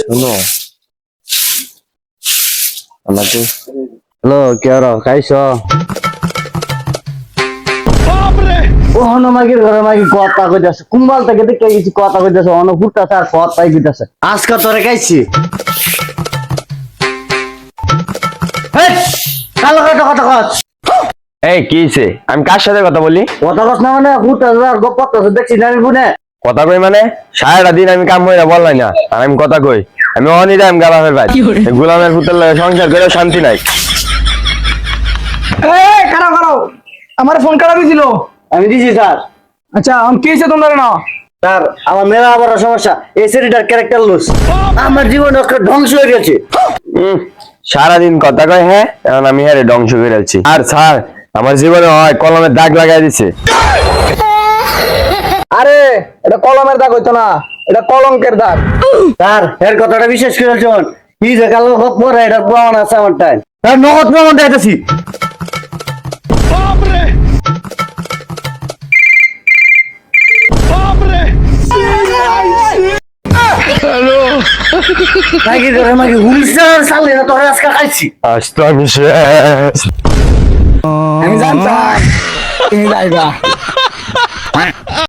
শোনো। আমাকে হ্যালো কে মাগির ঘরে মাগি কথা কইতাছে। কুম্বাল থেকে দেখে গেছি কথা কইতাছে। অন ফুটতাছে আর কথাই কইতাছে। আজকে তোরে খাইছি। হেই, কালো কথা কথা কত এই কি হইছে? আমি কার সাথে কথা বলি? কথা কস না মানে আর দেখছি না বুনে কথা কই মানে? সারাটা দিন আমি কাম করে বললাই না। আর আমি কথা কই। আমি অনি টাইম গালামের ভাই গোলামের পুতের লাগে সংসার করে শান্তি নাই। এই খারাপ খারাপ। আমার ফোন খারাপ হয়েছিল আমি দিছি স্যার। আচ্ছা আমি কি হয়েছে তোমরা না স্যার আমার মেলা আবার সমস্যা। এই সেরিটার ক্যারেক্টার লুস আমার জীবন একটা ধ্বংস হয়ে গেছে। উম, সারাদিন কথা কয় হ্যাঁ? এখন আমি হ্যাঁ ধ্বংস করে যাচ্ছি আর স্যার আমার জীবনে হয় কলমের দাগ লাগাই দিছে। এটা কলমের দাগ হইতো না এটা কলঙ্কের দাগ। স্যার এর কথাটা বিশেষ করে শোন কি যে কালো হপ পরে এটা প্রমাণ আছে আমার টাইম স্যার নগদ প্রমাণ দেখাইতেছি। নাকি করে মাকে হুলসার সালে না তোর আজকে খাইছি? আজ তো আমি আমি জানতাম। তুমি যাইবা।